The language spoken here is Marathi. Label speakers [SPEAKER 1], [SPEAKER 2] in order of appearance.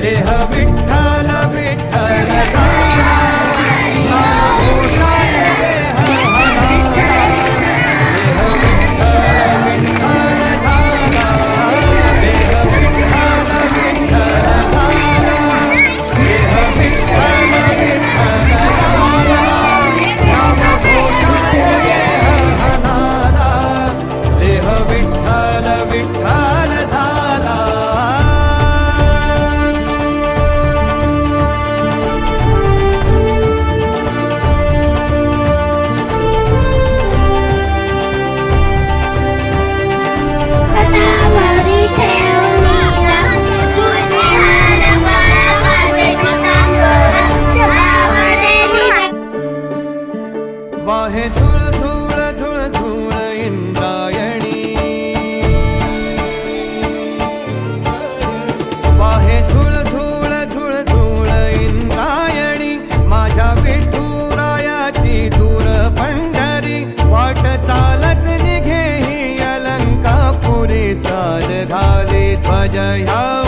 [SPEAKER 1] देह विठ्ठल विठ्ठल ध्वज ध्वजया